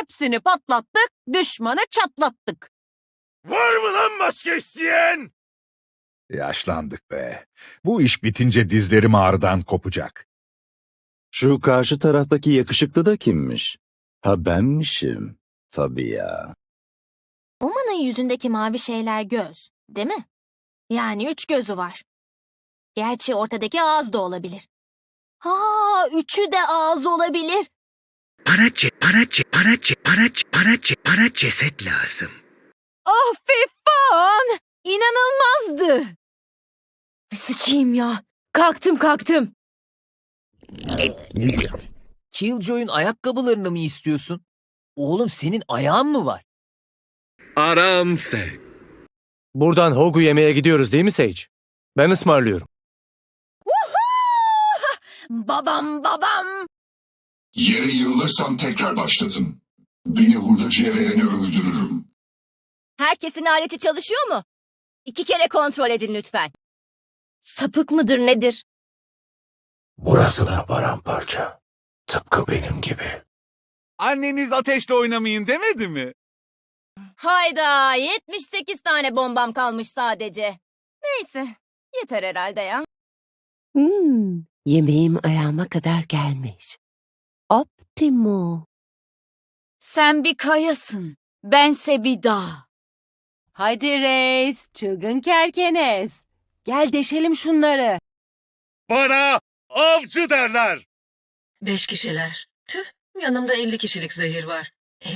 Hepsini patlattık, düşmanı çatlattık. Var mı lan maske isteyen? Yaşlandık be. Bu iş bitince dizlerim ağrıdan kopacak. Şu karşı taraftaki yakışıklı da kimmiş? Ha benmişim. Tabii ya. Uma'nın yüzündeki mavi şeyler göz, değil mi? Yani üç gözü var. Gerçi ortadaki ağız da olabilir. Ha, üçü de ağız olabilir. Para ce, para ce, para ce, para ce, para ce, para ceset lazım. Oh Fefan! İnanılmazdı. Sıçayım ya. Kalktım kalktım. Killjoy'un ayakkabılarını mı istiyorsun? Oğlum senin ayağın mı var? Aramse. Buradan Hogu yemeye gidiyoruz değil mi Sage? Ben ısmarlıyorum. Babam babam. Yere yığılırsam tekrar başlatın. Beni hurdacıya vereni öldürürüm. Herkesin aleti çalışıyor mu? İki kere kontrol edin lütfen. Sapık mıdır nedir? Burasına paramparça. Tıpkı benim gibi. Anneniz ateşle oynamayın demedi mi? Hayda 78 tane bombam kalmış sadece. Neyse yeter herhalde ya. Hmm, yemeğim ayağıma kadar gelmiş. Optimo. Sen bir kayasın. Bense bir dağ. Hadi reis, çılgın kerkenes. Gel deşelim şunları. Bana avcı derler. Beş kişiler. Tüh, yanımda elli kişilik zehir var. Ee,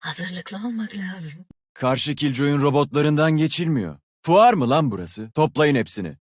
hazırlıklı olmak lazım. Karşı Killjoy'un robotlarından geçilmiyor. Fuar mı lan burası? Toplayın hepsini.